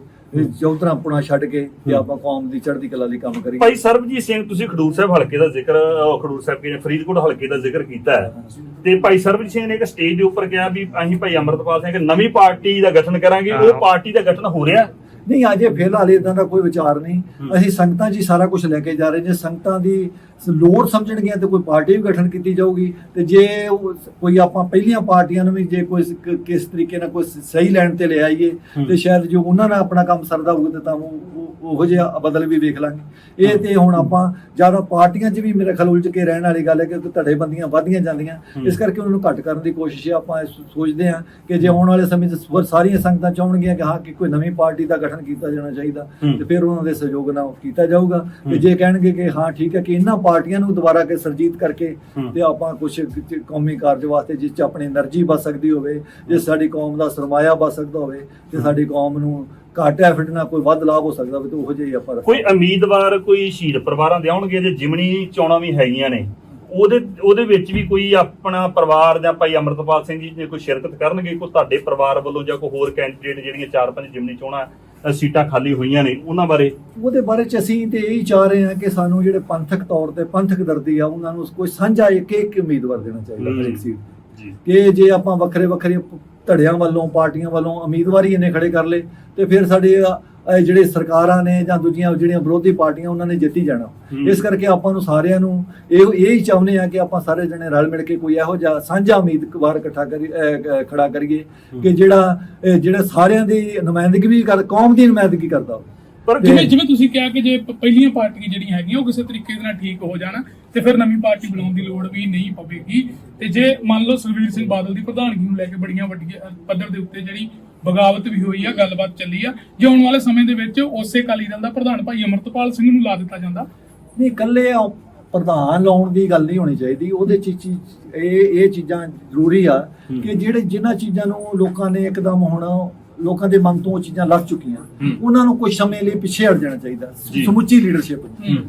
ਚੌਧਰਾ ਪੁਣਾ ਛੱਡ ਕੇ ਤੇ ਆਪਾਂ ਕੌਮ ਦੀ ਚੜ੍ਹਦੀ ਕਲਾ ਲਈ ਕੰਮ ਕਰੀਏ। ਭਾਈ ਸਰਬਜੀਤ ਸਿੰਘ ਤੁਸੀਂ ਖਡੂਰ ਸਾਹਿਬ ਹਲਕੇ ਦਾ ਜ਼ਿਕਰ ਖਡੂਰ ਸਾਹਿਬ ਕੇ ਫਰੀਦਕੋਟ ਹਲਕੇ ਦਾ ਜ਼ਿਕਰ ਕੀਤਾ ਹੈ। ਤੇ ਭਾਈ ਸਰਬਜੀਤ ਸਿੰਘ ਨੇ ਇੱਕ ਸਟੇਜ ਦੇ ਉੱਪਰ ਕਿਹਾ ਵੀ ਅਸੀਂ ਭਾਈ ਅਮਰਤਪਾਲ ਸਿੰਘ ਨਵੀਂ ਪਾਰਟੀ ਦਾ ਗਠਨ ਕਰਾਂਗੇ ਉਹ ਪਾਰਟੀ ਦਾ ਗਠਨ ਹੋ ਰਿਹਾ। ਨਹੀਂ ਅਜੇ ਫਿਲਹਾਲ ਇਦਾਂ ਦਾ ਕੋਈ ਵਿਚਾਰ ਨਹੀਂ। ਅਸੀਂ ਸੰਗਤਾਂ 'ਚ ਹੀ ਸਾਰਾ ਕੁਝ ਲੈ ਕੇ ਜਾ ਰਹੇ ਜੇ। ਸੰਗਤਾਂ ਦੀ ਲੋੜ ਸਮਝਣਗੀਆਂ ਤੇ ਕੋਈ ਪਾਰਟੀ ਵੀ ਗਠਨ ਕੀਤੀ ਜਾਊਗੀ। ਤੇ ਜੇ ਕੋਈ ਆਪਾਂ ਪਹਿਲੀਆਂ ਪਾਰਟੀਆਂ ਨੂੰ ਵੀ ਜੇ ਕੋਈ ਕਿਸ ਤਰੀਕੇ ਨਾਲ ਕੋਈ ਸਹੀ ਲੈਣ ਤੇ ਲੈ ਆਈਏ ਤੇ ਸ਼ਾਇਦ ਜੋ ਉਹਨਾਂ ਨਾਲ ਆਪਣਾ ਕੰਮ ਸਰਦਾ ਹੋਊਗਾ ਤੇ ਤਾਂ ਉਹ ਉਹ- ਜਿਹਾ ਬਦਲ ਵੀ ਵੇਖ ਲਾਂਗੇ। ਇਹ ਤੇ ਹੁਣ ਆਪਾਂ ਜ਼ਿਆਦਾ ਪਾਰਟੀਆਂ 'ਚ ਵੀ ਮੇਰੇ ਖਿਆਲ ਉਲਝ ਕੇ ਰਹਿਣ ਵਾਲੀ ਗੱਲ ਹੈ ਕਿ ਧੜੇ ਬੰਦੀਆਂ ਵਧੀਆਂ ਜਾਂਦੀਆਂ। ਇਸ ਕਰਕੇ ਉਹਨਾਂ ਨੂੰ ਘੱਟ ਕਰਨ ਦੀ ਕੋਸ਼ਿਸ਼ ਆਪਾਂ ਸੋਚਦੇ ਹਾਂ ਕਿ ਜੇ ਆਉਣ ਵਾਲੇ ਸਮੇਂ 'ਚ ਸਾਰੀਆਂ ਸੰਗਤਾਂ ਚਾਹਣਗੀਆਂ ਕਿ ਹਾਂ ਕਿ ਕੋਈ ਨਵੀਂ ਪਾਰਟੀ ਦਾ ਗਠਨ ਕੀਤਾ ਜਾਣਾ ਚਾਹੀਦਾ ਤੇ ਫਿਰ ਉਹਨਾਂ ਦੇ ਸਹਿਯੋਗ ਨਾਲ ਕੀਤਾ ਜਾਊਗਾ। ਤੇ ਜੇ ਕਹਿਣਗੇ ਕਿ ਹਾਂ ਠੀਕ ਹੈ ਕਿ ਇਹਨਾਂ ਪਾਰਟੀਆਂ ਨੂੰ ਦੁਬਾਰਾ ਕੇ ਸਰਜੀਤ ਕਰਕੇ ਤੇ ਆਪਾਂ ਕੁਝ ਕੌਮੀ ਕਾਰਜ ਵਾਸਤੇ ਜਿਸ 'ਚ ਆਪਣੀ એનર્ਜੀ ਬਚ ਸਕਦੀ ਹੋਵੇ ਜੇ ਸਾਡੀ ਕੌਮ ਦਾ ਸਰਮਾਇਆ ਬਚ ਸਕਦਾ ਹੋਵੇ ਤੇ ਸਾਡੀ ਕੌਮ ਨੂੰ ਘਾਟ ਐਫਰਟ ਨਾਲ ਕੋਈ ਵੱਧ ਲਾਭ ਹੋ ਸਕਦਾ ਤੇ ਉਹ ਜਿਹੀ ਆਪਾਂ ਕੋਈ ਉਮੀਦਵਾਰ ਕੋਈ ਸ਼ਹੀਦ ਪਰਿਵਾਰਾਂ ਦੇ ਆਉਣਗੇ ਜੇ ਜਿਮਣੀ ਚੋਣਾਂ ਵੀ ਹੈਗੀਆਂ ਨੇ ਉਹਦੇ ਉਹਦੇ ਵਿੱਚ ਵੀ ਕੋਈ ਆਪਣਾ ਪਰਿਵਾਰ ਜਾਂ ਭਾਈ ਅਮਰਤਪਾਲ ਸਿੰਘ ਜੀ ਜੇ ਕੋਈ ਸ਼ਿਰਕਤ ਕਰਨਗੇ ਕੋਈ ਤੁਹਾਡੇ ਪਰਿਵਾਰ ਵੱਲੋਂ ਜਾਂ ਕੋਈ ਹੋਰ ਕੈਂਡੀਡੇਟ ਜਿਹੜੀਆਂ ਚਾਰ ਪੰਜ ਜਿਮਨੀ ਚੋਣਾਂ ਸੀਟਾਂ ਖਾਲੀ ਹੋਈਆਂ ਨੇ ਉਹਨਾਂ ਬਾਰੇ? ਉਹਦੇ ਬਾਰੇ ਚ ਅਸੀਂ ਤੇ ਇਹੀ ਚਾਹ ਰਹੇ ਹਾਂ ਕਿ ਸਾਨੂੰ ਜਿਹੜੇ ਪੰਥਕ ਤੌਰ ਤੇ ਪੰਥਕ ਦਰਦੀ ਆ ਉਹਨਾਂ ਨੂੰ ਕੋਈ ਸਾਂਝਾ ਇੱਕ ਇੱਕ ਉਮੀਦਵਾਰ ਦੇਣਾ ਚਾਹੀਦਾ ਹਰ ਇੱਕ ਸੀਟ। ਜੀ। ਕਿ ਜੇ ਆਪਾਂ ਵੱਖਰੇ ਵੱਖਰੇ ਧੜਿਆਂ ਵੱਲੋਂ ਪਾਰਟੀਆਂ ਵੱਲੋਂ ਉਮੀਦਵਾਰੀ ਇਹਨੇ ਖੜੇ ਕਰ ਲਏ ਤੇ ਫਿਰ ਸਾਡੇ ਇਹ ਜਿਹੜੇ ਸਰਕਾਰਾਂ ਨੇ ਜਾਂ ਦੂਜੀਆਂ ਜਿਹੜੀਆਂ ਵਿਰੋਧੀ ਪਾਰਟੀਆਂ ਉਹਨਾਂ ਨੇ ਜਿੱਤੀ ਜਾਣਾ। ਇਸ ਕਰਕੇ ਆਪਾਂ ਨੂੰ ਸਾਰਿਆਂ ਨੂੰ ਇਹ ਇਹ ਹੀ ਚਾਹੁੰਦੇ ਆ ਕਿ ਆਪਾਂ ਸਾਰੇ ਜਣੇ ਰਲ ਮਿਲ ਕੇ ਕੋਈ ਇਹੋ ਜਿਹਾ ਸਾਂਝਾ ਉਮੀਦਵਾਰ ਇਕੱਠਾ ਕਰੀ ਖੜਾ ਕਰੀਏ ਕਿ ਜਿਹੜਾ ਜਿਹੜਾ ਸਾਰਿਆਂ ਦੀ ਨੁਮਾਇੰਦਗੀ ਵੀ ਕਰ ਕੌਮ ਦੀ ਨੁਮਾਇੰਦਗੀ ਕਰਦਾ ਹੋਵੇ। ਪਰ ਜਿਵੇਂ ਜਿਵੇਂ ਤੁਸੀਂ ਕਿਹਾ ਕਿ ਜੇ ਪਹਿਲੀਆਂ ਪਾਰਟੀਆਂ ਜਿਹੜੀਆਂ ਹੈਗੀਆਂ ਉਹ ਕਿਸੇ ਤਰੀਕੇ ਦੇ ਨਾਲ ਠੀਕ ਹੋ ਜਾਣ ਤੇ ਫਿਰ ਨਵੀਂ ਪਾਰਟੀ ਬਣਾਉਣ ਦੀ ਲੋੜ ਵੀ ਨਹੀਂ ਪਵੇਗੀ। ਤੇ ਜੇ ਮੰਨ ਲਓ ਸੁਖਬੀਰ ਸਿੰਘ ਬਾਦਲ ਦੀ ਪ੍ਰਧਾਨਗੀ ਨੂੰ ਲੈ ਕੇ ਬੜੀਆਂ ਵੱਡੀਆਂ ਪੱਧਰ ਦੇ ਉੱਤੇ ਜਿਹੜੀ ਬਗਾਵਤ ਵੀ ਹੋਈ ਆ ਗੱਲਬਾਤ ਚੱਲੀ ਆ। ਜੇ ਆਉਣ ਵਾਲੇ ਸਮੇਂ ਦੇ ਵਿੱਚ ਉਸੇ ਅਕਾਲੀ ਦਲ ਦਾ ਪ੍ਰਧਾਨ ਭਾਈ ਅਮਰਤਪਾਲ ਸਿੰਘ ਨੂੰ ਲਾ ਦਿੱਤਾ ਜਾਂਦਾ। ਨਹੀਂ ਇਕੱਲੇ ਪ੍ਰਧਾਨ ਲਾਉਣ ਦੀ ਗੱਲ ਨਹੀਂ ਹੋਣੀ ਚਾਹੀਦੀ। ਉਹਦੇ ਚ ਚੀਜ਼ ਇਹ ਇਹ ਚੀਜ਼ਾਂ ਜ਼ਰੂਰੀ ਆ ਕਿ ਜਿਹੜੇ ਜਿਨ੍ਹਾਂ ਚੀਜ਼ਾਂ ਨੂੰ ਲੋਕਾਂ ਨੇ ਇੱਕਦਮ ਹੁਣ ਲੋਕਾਂ ਦੇ ਮਨ ਤੋਂ ਉਹ ਚੀਜ਼ਾਂ ਲੱਥ ਚੁੱਕੀਆਂ। ਉਹਨਾਂ ਨੂੰ ਕੁਝ ਸਮੇਂ ਲਈ ਪਿੱਛੇ ਹਟ ਜਾਣਾ ਚਾਹੀਦਾ। ਸਮੁੱਚੀ ਲੀਡਰਸ਼ਿਪ।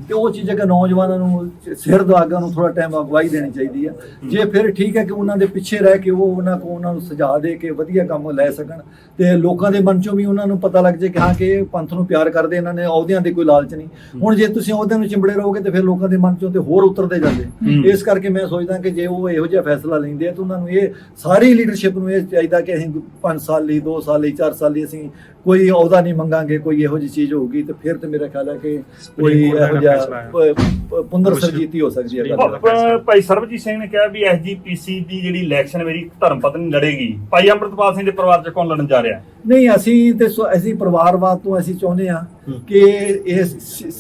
ਤੇ ਉਹ ਚੀਜ਼ਾਂ ਕਿ ਨੌਜਵਾਨਾਂ ਨੂੰ ਸਿਰ ਦੁਆਗਾ ਨੂੰ ਥੋੜਾ ਟਾਈਮ ਅਗਵਾਈ ਦੇਣੀ ਚਾਹੀਦੀ ਆ ਜੇ ਫਿਰ ਠੀਕ ਹੈ ਕਿ ਉਹਨਾਂ ਦੇ ਪਿੱਛੇ ਰਹਿ ਕੇ ਉਹ ਉਹਨਾਂ ਕੋ ਉਹਨਾਂ ਨੂੰ ਸੁਝਾਅ ਦੇ ਕੇ ਵਧੀਆ ਕੰਮ ਲੈ ਸਕਣ ਤੇ ਲੋਕਾਂ ਦੇ ਮਨ ਚੋਂ ਵੀ ਉਹਨਾਂ ਨੂੰ ਪਤਾ ਲੱਗ ਜੇ ਕਿ ਹਾਂ ਕਿ ਇਹ ਪੰਥ ਨੂੰ ਪਿਆਰ ਕਰਦੇ ਇਹਨਾਂ ਨੇ ਅਹੁਦਿਆਂ ਦੇ ਕੋਈ ਲਾਲਚ ਨਹੀਂ ਹੁਣ ਜੇ ਤੁਸੀਂ ਅਹੁਦਿਆਂ ਨੂੰ ਚਿੰਬੜੇ ਰਹੋਗੇ ਤੇ ਫਿਰ ਲੋਕਾਂ ਦੇ ਮਨ ਚੋਂ ਤੇ ਹੋਰ ਉਤਰਦੇ ਜਾਂਦੇ। ਇਸ ਕਰਕੇ ਮੈਂ ਸੋਚਦਾ ਕਿ ਜੇ ਉਹ ਇਹੋ ਜਿਹਾ ਫੈਸਲਾ ਲੈਂਦੇ ਆ ਤਾਂ ਉਹਨਾਂ ਨੂੰ ਇਹ ਸਾਰੀ ਲੀਡਰਸ਼ਿਪ ਨੂੰ ਇਹ ਚਾਹੀਦਾ ਕਿ ਅਸੀਂ 5 ਸਾਲ ਲਈ 2 ਸਾਲ ਲਈ 4 ਸਾਲ ਲਈ ਅਸੀਂ ਕੋਈ ਅਹੁਦਾ ਨਹੀਂ ਮੰਗਾਂਗੇ ਕੋਈ ਇਹੋ ਜਿਹੀ ਚੀਜ਼ ਹੋਊਗੀ ਤੇ ਫਿਰ ਤੇ ਮੇਰਾ ਖਿਆਲ ਹੈ ਕਿ ਕੋਈ ਇਹੋ ਜਿਹਾ ਫੈਸਲਾ ਹੈ। ਪ- ਪ- ਪੁਨਰ ਸਰਜੀਤੀ ਹੋ ਸਕਦੀ ਹੈ ਭਾਈ ਸਰਬਜੀਤ ਸਿੰਘ ਨੇ ਕਿਹਾ ਵੀ ਐਸਜੀਪੀਸੀ ਦੀ ਜਿਹੜੀ ਇਲੈਕਸ਼ਨ ਮੇਰੀ ਧਰਮ ਪਤਨੀ ਲੜੇਗੀ। ਭਾਈ ਅੰਮ੍ਰਿਤਪਾਲ ਸਿੰਘ ਦੇ ਪਰਿਵਾਰ ਚ ਕੌਣ ਲੜਨ ਜਾ ਰਿਹਾ? ਨਹੀਂ ਅਸੀਂ ਤੇ ਅਸੀਂ ਪਰਿਵਾਰਵਾਦ ਤੋਂ ਅਸੀਂ ਚਾਹੁੰਦੇ ਆ ਕਿ ਇਹ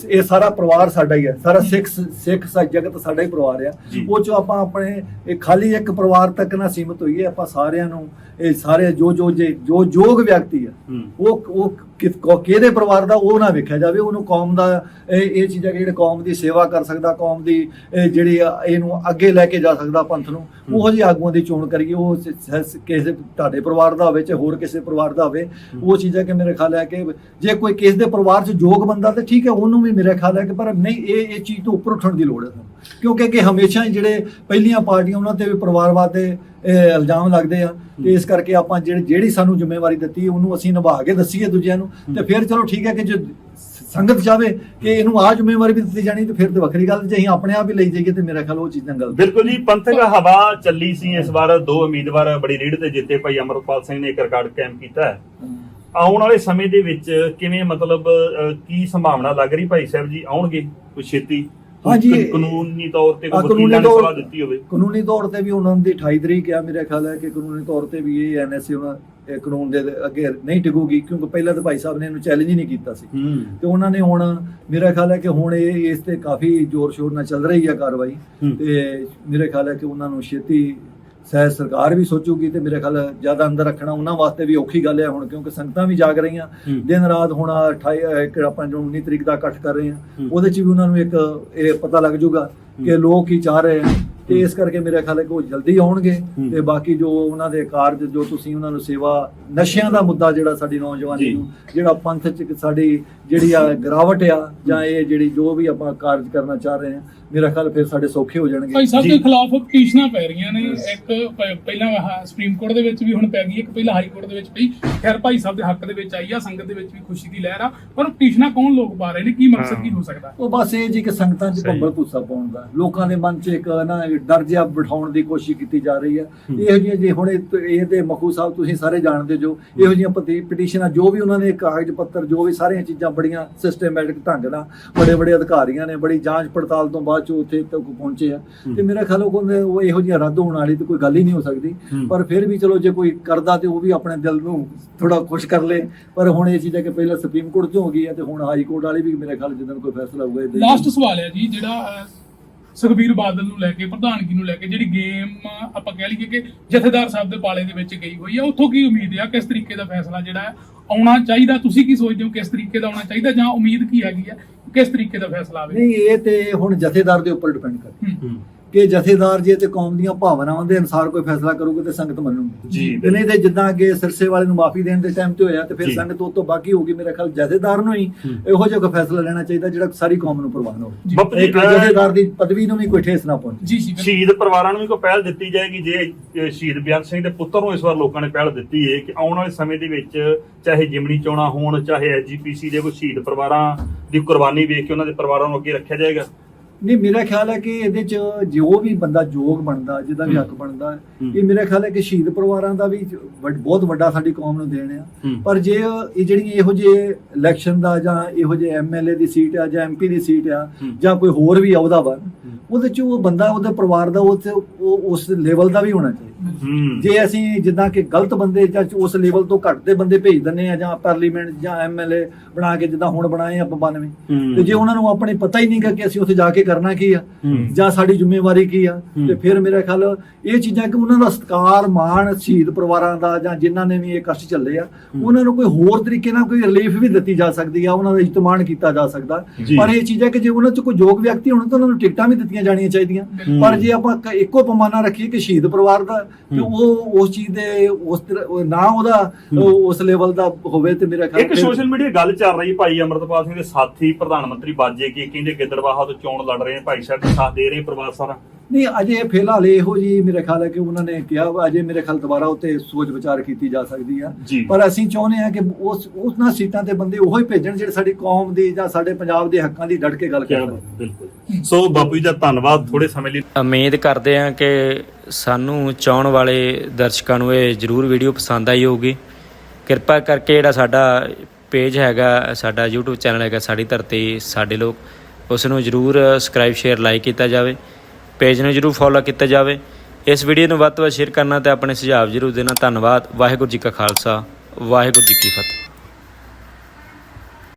ਇਹ ਸਾਰਾ ਪਰਿਵਾਰ ਸਾਡਾ ਹੀ ਹੈ ਸਾਰਾ ਸਿੱਖ ਸਿੱਖ ਸਾ ਜਗਤ ਸਾਡਾ ਹੀ ਪਰਿਵਾਰ ਆ। ਉਹ ਚੋਂ ਆਪਾਂ ਆਪਣੇ ਇਹ ਖਾਲੀ ਇੱਕ ਪਰਿਵਾਰ ਤੱਕ ਨਾ ਸੀਮਿਤ ਹੋਈਏ ਆਪਾਂ ਸਾਰਿਆਂ ਨੂੰ ਇਹ ਸਾਰੇ ਜੋ ਜੋ ਜੇ- ਯੋਗ ਵਿਅਕਤੀ ਆ। ਉਹ ਉਹ ਕੋ- ਕਿਹਦੇ ਪਰਿਵਾਰ ਦਾ ਉਹ ਨਾ ਵੇਖਿਆ ਜਾਵੇ ਉਹਨੂੰ ਕੌਮ ਦਾ ਇਹ ਇਹ ਚੀਜ਼ਾਂ ਕਿ ਜਿਹੜੇ ਕੌਮ ਦੀ ਸੇਵਾ ਕਰ ਸਕਦਾ ਕੌਮ ਦੀ ਜਿਹੜੀ ਇਹਨੂੰ ਅੱਗੇ ਲੈ ਕੇ ਜਾ ਸਕਦਾ ਪੰਥ ਨੂੰ ਉਹੋ ਜਿਹੇ ਆਗੂਆਂ ਦੀ ਚੋਣ ਕਰੀਏ ਉਹ ਕਿਸੇ ਤੁਹਾਡੇ ਪਰਿਵਾਰ ਦਾ ਹੋਵੇ ਚਾਹੇ ਹੋਰ ਕਿਸੇ ਪਰਿਵਾਰ ਦਾ ਹੋਵੇ ਉਹ ਚੀਜ਼ਾਂ ਕਿ ਮੇਰੇ ਖਿਆਲ ਹੈ ਕਿ ਜੇ ਕੋਈ ਕਿਸੇ ਦੇ ਪਰਿਵਾਰ 'ਚ ਯੋਗ ਬੰਦਾ ਤੇ ਠੀਕ ਹੈ ਉਹਨੂੰ ਵੀ ਮੇਰੇ ਖਿਆਲ ਹੈ ਕਿ ਪਰ ਨਹੀਂ ਇਹ ਇਹ ਚੀਜ਼ ਤੋਂ ਉੱਪਰ ਉੱਠਣ ਦੀ ਲੋੜ ਹੈ। ਕਿਉਂਕਿ ਕਿ ਹਮੇਸ਼ਾ ਹੀ ਜਿਹੜੇ ਪਹਿਲੀਆਂ ਪਾਰਟੀਆਂ ਉਹਨਾਂ ਤੇ ਵੀ ਪਰਿਵਾਰਵਾਦ ਦੇ ਇਲਜ਼ਾਮ ਲੱਗਦੇ ਆ। ਤੇ ਇਸ ਕਰਕੇ ਆਪਾਂ ਜਿਹੜੀ ਜਿਹੜੀ ਸਾਨੂੰ ਜ਼ਿੰਮੇਵਾਰੀ ਦਿੱਤੀ ਉਹਨੂੰ ਅਸੀਂ ਨਿਭਾ ਕੇ ਦੱਸੀਏ ਦੂਜਿਆਂ ਨੂੰ। ਤੇ ਫਿਰ ਚਲੋ ਠੀਕ ਹੈ ਕਿ ਜੇ ਸੰਗਤ ਚਾਵੇ ਕਿ ਇਹਨੂੰ ਆ ਜ਼ਿੰਮੇਵਾਰੀ ਵੀ ਦਿੱਤੀ ਜਾਣੀ ਤੇ ਫਿਰ ਤੇ ਵੱਖਰੀ ਗੱਲ ਜੇ ਅਸੀਂ ਆਪਣੇ ਆਪ ਹੀ ਲਈ ਜਾਈਏ ਤੇ ਮੇਰਾ ਖਿਆਲ ਉਹ ਚੀਜ਼ਾਂ ਗਲਤ ਬਿਲਕੁਲ ਜੀ ਪੰਥਕ ਹਵਾ ਚੱਲੀ ਸੀ ਇਸ ਵਾਰ ਦੋ ਉਮੀਦਵਾਰ ਬੜੀ ਰੀੜ ਤੇ ਜਿੱਤੇ ਭਾਈ ਅੰਮ੍ਰਿਤਪਾਲ ਸਿੰਘ ਨੇ ਇੱਕ ਰਿਕਾਰਡ ਕਾਇਮ ਕੀਤਾ। ਹੈ। ਆਉਣ ਵਾਲੇ ਸਮੇਂ ਦੇ ਵਿੱਚ ਕਿਵੇਂ ਮਤਲਬ ਕੀ ਸੰਭਾਵਨਾ ਲੱਗ ਰਹੀ ਭਾਈ ਸਾਹਿਬ ਜੀ? ਆਉਣਗੇ ਕੋਈ ਛੇਤੀ? ਹਾਂਜੀ, ਕੋਈ ਕਾਨੂੰਨੀ ਤੌਰ ਤੇ ਕੋਈ ਵਕੀਲਾਂ ਨੇ ਤੌਰ- ਸਲਾਹ ਦਿੱਤੀ ਹੋਵੇ। ਕਾਨੂੰਨੀ ਤੌਰ ਤੇ ਵੀ ਉਹਨਾਂ ਦੀ 28 ਤਰੀਕ ਆ ਮੇਰੇ ਖਿਆਲ ਹੈ ਕਿ ਕਾਨੂੰਨੀ ਤੌਰ ਤੇ ਵੀ ਇਹ ਐਨਐਸਏ ਉਹਨਾਂ ਇਹ ਕਾਨੂੰਨ ਦੇ ਅੱਗੇ ਨਹੀਂ ਟਿਕੂਗੀ ਕਿਉਂਕਿ ਪਹਿਲਾਂ ਤਾਂ ਭਾਈ ਸਾਹਿਬ ਨੇ ਇਹਨੂੰ ਚੈਲੰਜ ਹੀ ਨਹੀਂ ਕੀਤਾ ਸੀ। ਹੂੰ। ਤੇ ਉਹਨਾਂ ਨੇ ਹੁਣ ਮੇਰਾ ਖਿਆਲ ਹੈ ਕਿ ਹੁਣ ਇਹ ਇਸ ਤੇ ਕਾਫੀ ਜ਼ੋਰ ਸ਼ੋਰ ਨਾਲ ਚੱਲ ਰਹੀ ਹੈ ਕਾਰਵਾਈ। ਹੂੰ। ਤੇ ਮੇਰੇ ਖਿਆਲ ਹੈ ਕਿ ਉਹਨਾਂ ਨੂੰ ਛੇਤੀ ਸਹਿ ਸਰਕਾਰ ਵੀ ਸੋਚੂਗੀ ਤੇ ਮੇਰੇ ਖਿਆਲ ਜ਼ਿਆਦਾ ਅੰਦਰ ਰੱਖਣਾ ਉਹਨਾਂ ਵਾਸਤੇ ਵੀ ਔਖੀ ਗੱਲ ਹੈ ਹੁਣ ਕਿਉਂਕਿ ਸੰਗਤਾਂ ਵੀ ਜਾਗ ਰਹੀਆਂ। ਦਿਨ ਰਾਤ ਹੁਣ 28 ਇੱਕ ਆਪਾਂ ਜੋ 19 ਤਰੀਕ ਦਾ ਇਕੱਠ ਕਰ ਰਹੇ ਹਾਂ ਹੂੰ। ਉਹਦੇ ਚ ਵੀ ਉਹਨਾਂ ਨੂੰ ਇੱਕ ਇਹ ਪਤਾ ਲੱਗ ਜਾਊਗਾ ਕਿ ਲੋਕ ਕੀ ਚਾਹ ਰਹੇ ਆ ਤੇ ਇਸ ਕਰਕੇ ਮੇਰਾ ਖਿਆਲ ਹੈ ਕਿ ਉਹ ਜਲਦੀ ਆਉਣਗੇ। ਤੇ ਬਾਕੀ ਜੋ ਉਹਨਾਂ ਦੇ ਕਾਰਜ ਜੋ ਤੁਸੀਂ ਉਹਨਾਂ ਨੂੰ ਸੇਵਾ ਨਸ਼ਿਆਂ ਦਾ ਮੁੱਦਾ ਜਿਹੜਾ ਸਾਡੀ ਨੌਜਵਾਨੀ। ਨੂੰ ਜਿਹੜਾ ਪੰਥ ਚ ਸਾਡੀ ਜਿਹੜੀ ਆ ਗਿਰਾਵਟ ਆ ਜਾਂ ਇਹ ਜਿਹੜੀ ਜੋ ਵੀ ਆਪਾਂ ਕਾਰਜ ਕਰਨਾ ਚਾਹ ਰਹੇ ਹਾਂ ਮੇਰਾ ਖਿਆਲ ਫਿਰ ਸਾਡੇ ਸੌਖੇ ਹੋ ਜਾਣਗੇ ਭਾਈ ਸਾਹਿਬ। ਦੇ ਖਿਲਾਫ ਪਟੀਸ਼ਨਾਂ ਪੈ ਰਹੀਆਂ ਨੇ ਇੱਕ ਪਹਿਲਾਂ ਸੁਪਰੀਮ ਕੋਰਟ ਦੇ ਵਿੱਚ ਵੀ ਹੁਣ ਪੈ ਗਈ ਇੱਕ ਪਹਿਲਾਂ ਹਾਈ ਕੋਰਟ ਦੇ ਵਿੱਚ ਪਈ ਖੈਰ ਭਾਈ ਸਾਹਿਬ ਦੇ ਹੱਕ ਦੇ ਵਿੱਚ ਆਈ ਆ ਸੰਗਤ ਦੇ ਵਿੱਚ ਵੀ ਖੁਸ਼ੀ ਦੀ ਲਹਿਰ ਆ ਪਰ ਪਟੀਸ਼ਨਾਂ ਕੌਣ ਲੋਕ ਪਾ ਰਹੇ ਨੇ ਕੀ ਮਕਸਦ ਕੀ ਹੋ ਸਕਦਾ ਉਹ ਬਸ ਇਹ ਜੀ ਕਿ ਸੰਗਤਾਂ 'ਚ। ਭੰਬਲ ਭੂਸਾ ਪਾਉਣ ਦਾ ਲੋਕਾਂ ਦੇ ਮਨ 'ਚ ਇੱਕ ਨਾ ਡਰ ਜਿਹਾ ਬਿਠਾਉਣ ਦੀ ਕੋਸ਼ਿਸ਼ ਕੀਤੀ ਜਾ ਰਹੀ ਹੈ। ਇਹੋ ਜਿਹੀਆਂ ਜੇ ਹੁਣ ਇਹ ਤੇ ਮਖੂ ਸਾਹਿਬ ਤੁਸੀਂ ਸਾਰੇ ਜਾਣਦੇ ਜੋ ਇਹੋ ਜਿਹੀਆਂ ਪਤੀ ਪਟੀਸ਼ਨਾਂ ਜੋ ਵੀ ਉਹਨਾਂ ਨੇ ਕਾਗਜ਼ ਪੱਤਰ ਜੋ ਵੀ ਸਾਰੀਆਂ ਚੀਜ਼ਾਂ ਬੜੀਆਂ ਸਿਸਟਮੈਟਿਕ ਢੰਗ ਨਾਲ ਬੜੇ ਬੜੇ ਅਧਿਕਾਰੀਆਂ ਨੇ ਬੜੀ ਜਾਂਚ ਪੜਤਾਲ ਤੋਂ ਬਾਅਦ ਚ ਉੱਥੇ ਤੱਕ ਪਹੁੰਚੇ ਆ। ਤੇ ਮੇਰਾ ਖਿਆਲ ਉਹ ਕਹਿੰਦੇ ਉਹ ਇਹੋ ਜਿਹੀਆਂ ਰੱਦ ਹੋਣ ਵਾਲੀ ਤੇ ਕੋਈ ਗੱਲ ਹੀ ਨਹੀਂ ਹੋ ਸਕਦੀ। ਪਰ ਫਿਰ ਵੀ ਚਲੋ ਜੇ ਕੋਈ ਕਰਦਾ ਤੇ ਉਹ ਵੀ ਆਪਣੇ ਦਿਲ ਨੂੰ ਥੋੜਾ ਖੁਸ਼ ਕਰ ਲੇ। ਪਰ ਹੁਣ ਇਹ ਚੀਜ਼ਾਂ ਕਿ ਪਹਿਲਾਂ ਸੁਪਰੀਮ ਕੋਰਟ 'ਚ ਹੋ ਗਈ ਹੈ ਤੇ ਹੁਣ ਹਾਈ ਕੋਰਟ ਵਾਲੇ ਵੀ ਮੇਰੇ ਖਿਆਲ ਜਦੋਂ ਕੋਈ ਫੈਸਲਾ ਹੋਊਗਾ ਲਾਸਟ ਸਵਾਲ ਹੈ ਜੀ ਜਿਹੜਾ ਸੁਖਬੀਰ ਬਾਦਲ ਨੂੰ ਲੈ ਕੇ ਪ੍ਰਧਾਨਗੀ ਨੂੰ ਲੈ ਕੇ ਜਿਹੜੀ ਗੇਮ ਆਪਾਂ ਕਹਿ ਲਈਏ ਕਿ ਜਥੇਦਾਰ ਸਾਹਿਬ ਦੇ ਪਾਲੇ ਦੇ ਵਿੱਚ ਗਈ ਹੋਈ ਹੈ ਉੱਥੋਂ ਕੀ ਉਮੀਦ ਹੈ ਕਿਸ ਤਰੀਕੇ ਦਾ ਫੈਸਲਾ ਜਿਹੜਾ ਆਉਣਾ ਚਾਹੀਦਾ? ਤੁਸੀਂ ਕੀ ਸੋਚਦੇ ਹੋ ਕਿਸ ਤਰੀਕੇ ਦਾ ਆਉਣਾ ਚਾਹੀਦਾ ਜਾਂ ਉਮੀਦ ਕੀ ਹੈਗੀ ਹੈ ਕਿਸ ਤਰੀਕੇ ਦਾ ਫੈਸਲਾ ਆਵੇ? ਨਹੀਂ ਇਹ ਤੇ ਹੁਣ ਜਥੇਦਾਰ ਦੇ ਉੱਪਰ ਡਿਪੈਂਡ ਕਰਦਾ ਹੂੰ। ਕਿ ਜਥੇਦਾਰ ਜੇ ਤੇ ਕੌਮ ਦੀਆਂ ਭਾਵਨਾਵਾਂ ਦੇ ਅਨੁਸਾਰ ਕੋਈ ਫੈਸਲਾ ਕਰੂਗਾ ਤੇ ਸੰਗਤ ਮੰਨੂਗੀ ਜੀ, ਤੇ ਨਹੀਂ ਤੇ ਜਿੱਦਾਂ ਅੱਗੇ ਸਿਰਸੇ ਵਾਲੇ ਨੂੰ ਮਾਫੀ ਦੇਣ ਦੇ ਟਾਈਮ ਤੇ ਹੋਇਆ ਤੇ ਫਿਰ। ਸੰਗਤ ਉਹ ਤੋਂ ਬਾਕੀ ਹੋਊਗੀ ਮੇਰੇ ਖਿਆਲ ਜਥੇਦਾਰ ਨੂੰ ਹੀ ਇਹੋ ਜਿਹਾ ਕੋਈ ਫੈਸਲਾ ਲੈਣਾ ਚਾਹੀਦਾ ਜਿਹੜਾ ਸਾਰੀ ਕੌਮ ਨੂੰ ਪ੍ਰਵਾਨ ਹੋਵੇ। ਬਾਪੂ ਜੀ, ਇੱਕ ਜਥੇਦਾਰ ਦੀ ਪਦਵੀ ਨੂੰ ਵੀ ਕੋਈ ਠੇਸ ਨਾ ਪਹੁੰਚੇ। ਜੀ। ਸ਼ਹੀਦ ਪਰਿਵਾਰਾਂ ਨੂੰ ਵੀ ਕੋਈ ਪਹਿਲ ਦਿੱਤੀ ਜਾਏਗੀ ਜੇ ਸ਼ਹੀਦ ਬਿਆਨ ਸਿੰਘ ਦੇ ਪੁੱਤਰ ਨੂੰ ਇਸ ਵਾਰ ਲੋਕਾਂ ਨੇ ਪਹਿਲ ਦਿੱਤੀ ਹੈ ਕਿ ਆਉਣ ਵਾਲੇ ਸਮੇਂ ਦੇ ਵਿੱਚ ਚਾਹੇ ਜਿਮਣੀ ਚੋਣਾਂ ਹੋਣ ਚਾਹੇ ਐਸਜੀਪੀਸੀ ਦੇ ਕੋਈ ਸ਼ਹੀਦ ਪਰਿਵਾਰਾਂ ਦੀ ਕੁਰਬਾਨੀ ਵੇਖ ਕੇ ਉਹਨਾਂ ਦੇ ਪਰਿਵਾਰਾਂ ਨੂੰ ਅੱਗੇ ਰੱਖਿਆ ਜਾਏਗਾ। ਨਹੀਂ ਮੇਰਾ ਖਿਆਲ ਹੈ ਕਿ ਇਹਦੇ ਚ ਜੋ ਵੀ ਬੰਦਾ ਯੋਗ ਬਣਦਾ ਜਿਹਦਾ ਵੀ ਹੱਕ ਬਣਦਾ। ਇਹ ਮੇਰਾ ਖਿਆਲ ਹੈ ਕਿ ਸ਼ਹੀਦ ਪਰਿਵਾਰਾਂ ਦਾ ਵੀ ਬਹੁਤ ਵੱਡਾ ਸਾਡੀ ਕੌਮ ਨੂੰ ਦੇਣ ਆ। ਪਰ ਜੇ ਇਹ ਜਿਹੜੀ ਇਹੋ ਜਿਹੇ ਇਲੈਕਸ਼ਨ ਦਾ ਜਾਂ ਇਹੋ ਜਿਹੇ ਐਮਐਲਏ ਦੀ ਸੀਟ ਆ ਜਾਂ ਐਮਪੀ ਦੀ ਸੀਟ ਆ। ਜਾਂ ਕੋਈ ਹੋਰ ਵੀ ਅਹੁਦਾ ਵਾ ਉਹਦੇ ਚ ਉਹ ਬੰਦਾ ਉਹਦੇ ਪਰਿਵਾਰ ਦਾ ਉਹ ਉਸ ਲੈਵਲ ਦਾ ਵੀ ਹੋਣਾ ਚਾਹੀਦਾ ਜੇ ਅਸੀਂ ਜਿੱਦਾਂ ਕਿ ਗਲਤ ਬੰਦੇ ਜਾਂ ਉਸ ਲੈਵਲ ਤੋਂ ਘੱਟ ਦੇ ਬੰਦੇ ਭੇਜ ਦਿੰਨੇ ਆ ਜਾਂ ਪਾਰਲੀਮੈਂਟ ਜਾਂ ਐਮਐਲਏ ਬਣਾ ਕੇ ਜਿੱਦਾਂ ਹੁਣ ਬਣਾਏ ਆ 92 ਹੂੰ। ਤੇ ਜੇ ਉਹਨਾਂ ਨੂੰ ਆਪਣੇ ਪਤਾ ਹੀ ਨਹੀਂਗਾ ਕਿ ਅਸੀਂ ਉੱਥੇ ਜਾ ਕੇ ਕਰਨਾ ਕੀ ਆ। ਜਾਂ ਸਾਡੀ ਜ਼ਿੰਮੇਵਾਰੀ ਕੀ ਆ। ਤੇ ਫਿਰ ਮੇਰਾ ਖਿਆਲ ਇਹ ਚੀਜ਼ਾਂ ਕਿ ਉਹਨਾਂ ਦਾ ਸਤਿਕਾਰ ਮਾਣ ਸ਼ਹੀਦ ਪਰਿਵਾਰਾਂ ਦਾ ਜਾਂ ਜਿਨ੍ਹਾਂ ਨੇ ਵੀ ਇਹ ਕਸ਼ਟ ਚੱਲੇ ਆ ਉਹਨਾਂ ਨੂੰ ਕੋਈ ਹੋਰ ਤਰੀਕੇ ਨਾਲ ਕੋਈ ਰਿਲੀਫ ਵੀ ਦਿੱਤੀ ਜਾ ਸਕਦੀ ਆ ਉਹਨਾਂ ਦਾ ਇਜਤਮਾਨ ਕੀਤਾ ਜਾ ਸਕਦਾ। ਪਰ ਇਹ ਚੀਜ਼ਾਂ ਕਿ ਜੇ ਉਹਨਾਂ 'ਚ ਕੋਈ ਯੋਗ ਵਿਅਕਤੀ ਹੋਣ ਤਾਂ ਉਹਨਾਂ ਨੂੰ ਟਿਕਟਾਂ ਵੀ ਦਿੱਤੀਆਂ ਜਾਣੀਆਂ ਚਾਹੀਦੀਆਂ। ਪਰ ਜੇ ਆਪਾਂ ਇੱਕੋ ਪੈਮਾਨਾ ਰੱਖੀਏ ਕਿ ਸ਼ਹੀਦ ਪਰਿਵਾਰ ਦਾ ਕਿ ਉਹ ਉਸ ਚੀਜ਼ ਦੇ ਉਸ ਤਰ੍ਹਾਂ- ਉਹ ਨਾ ਉਹਦਾ ਉਹ ਉਸ ਲੈਵਲ ਦਾ ਹੋਵੇ ਤੇ ਮੇਰਾ ਖਿਆਲ ਇੱਕ ਸੋਸ਼ਲ ਮੀਡੀਆ ਗੱਲ ਚੱਲ ਰਹੀ ਭਾਈ ਅਮਰਤਪਾਲ ਸਿੰਘ ਦੇ ਸਾਥੀ ਪ੍ਰਧਾਨ ਮੰਤਰੀ ਬਾਜੇ ਕੀ ਕਹਿੰਦੇ ਗਿੱਦੜਵਾਹਾ ਤੋਂ ਚੋਣ ਲੜ ਰਹੇ ਨੇ ਭਾਈ ਸਾਹਿਬ ਦਾ ਸਾਥ ਦੇ ਰਹੇ ਪਰਿਵਾਰ ਸਾਰਾ? ਨਹੀਂ ਅਜੇ ਫਿਲਹਾਲ ਇਹੋ ਜੀ ਮੇਰੇ ਖਿਆਲ ਹੈ ਕਿ ਉਹਨਾਂ ਨੇ ਕਿਹਾ ਵਾ, ਅਜੇ ਮੇਰੇ ਖਿਆਲ ਦੁਬਾਰਾ ਉੱਤੇ ਸੋਚ ਵਿਚਾਰ ਕੀਤੀ ਜਾ ਸਕਦੀ ਆ। ਜੀ। ਪਰ ਅਸੀਂ ਚਾਹੁੰਦੇ ਹਾਂ ਕਿ ਉਸ ਉਹਨਾਂ ਸੀਟਾਂ ਤੇ ਬੰਦੇ ਉਹੀ ਭੇਜਣ ਜਿਹੜੇ ਸਾਡੀ ਕੌਮ ਦੀ ਜਾਂ ਸਾਡੇ ਪੰਜਾਬ ਦੇ ਹੱਕਾਂ ਦੀ ਡਟ ਕੇ ਗੱਲ ਕਰਨ। ਬਿਲਕੁਲ। ਸੋ ਬਾਪੂ ਜੀ ਦਾ ਧੰਨਵਾਦ ਥੋੜੇ ਸਮੇਂ ਲਈ। ਉਮੀਦ ਕਰਦੇ ਹਾਂ ਕਿ ਸਾਨੂੰ ਚਾਹਣ ਵਾਲੇ ਦਰਸ਼ਕਾਂ ਨੂੰ ਇਹ ਜਰੂਰ ਵੀਡੀਓ ਪਸੰਦ ਆਈ ਹੋਊਗੀ। ਕਿਰਪਾ ਕਰਕੇ ਜਿਹੜਾ ਸਾਡਾ ਪੇਜ ਹੈਗਾ, ਸਾਡਾ YouTube ਚੈਨਲ ਹੈਗਾ, ਸਾਡੀ ਧਰਤੀ, ਸਾਡੇ ਲੋਕ, ਉਸ ਨੂੰ ਜਰੂਰ ਸਬਸਕ੍ਰਾਈਬ ਸ਼ੇਅਰ ਲਾਈਕ ਕੀਤਾ ਜਾਵੇ। ਪੇਜ ਨੂੰ ਜਰੂਰ ਫੋਲੋ ਕੀਤਾ ਜਾਵੇ। ਇਸ ਵੀਡੀਓ ਨੂੰ ਵੱਧ ਤੋਂ ਵੱਧ ਸ਼ੇਅਰ ਕਰਨਾ ਤੇ ਆਪਣੇ ਸੁਝਾਅ ਜਰੂਰ ਦੇਣਾ। ਧੰਨਵਾਦ। ਵਾਹਿਗੁਰੂ ਜੀ ਕਾ ਖਾਲਸਾ। ਵਾਹਿਗੁਰੂ ਜੀ ਕੀ ਫਤਿਹ।